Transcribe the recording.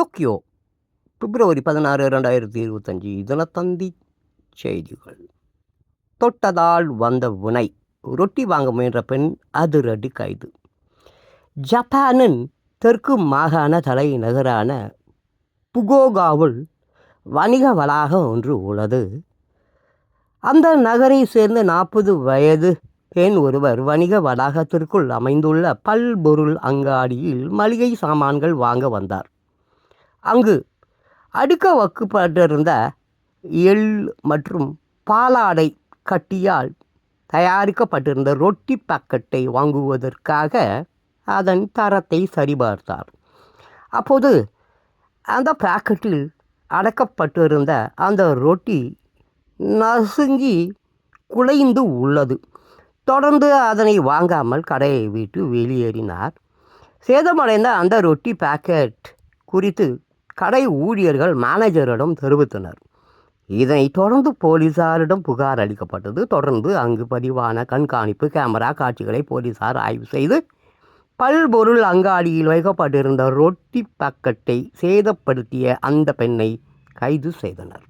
Tokyo பிப்ரவரி பதினாறு ரெண்டாயிரத்தி இருபத்தஞ்சி தினத்தந்தி செய்திகள். தொட்டதால் வந்த வினை ரொட்டி வாங்க முயன்ற பெண் அதிரடி கைது. ஜப்பானின் தெற்கு மாகாண தலைநகரான புகோகாவில் வணிக வளாகம் ஒன்று உள்ளது. அந்த நகரை சேர்ந்த நாற்பது வயது பெண் ஒருவர் வணிக வளாகத்திற்குள் அமைந்துள்ள பல்பொருள் அங்காடியில் மளிகை சாமான்கள் வாங்க வந்தார். அங்கு அடுக்க வக்கப்பட்டிருந்த எள் மற்றும் பாலாடை கட்டியால் தயாரிக்கப்பட்டிருந்த ரொட்டி பாக்கெட்டை வாங்குவதற்காக அதன் தரத்தை சரிபார்த்தார். அப்போது அந்த பாக்கெட்டில் அடக்கப்பட்டிருந்த அந்த ரொட்டி நசுங்கி குலைந்து உள்ளது. தொடர்ந்து அதனை வாங்காமல் கடையை விட்டு வெளியேறினார். சேதமடைந்த அந்த ரொட்டி பாக்கெட் குறித்து கடை ஊழியர்கள் மேனேஜரிடம் தெரிவித்தனர். இதனைத் தொடர்ந்து போலீசாரிடம் புகார் அளிக்கப்பட்டது. தொடர்ந்து அங்கு பதிவான கண்காணிப்பு கேமரா காட்சிகளை போலீசார் ஆய்வு செய்து பல்பொருள் அங்காடியில் வைக்கப்பட்டிருந்த ரொட்டி பாக்கெட்டை சேதப்படுத்திய அந்த பெண்ணை கைது செய்தனர்.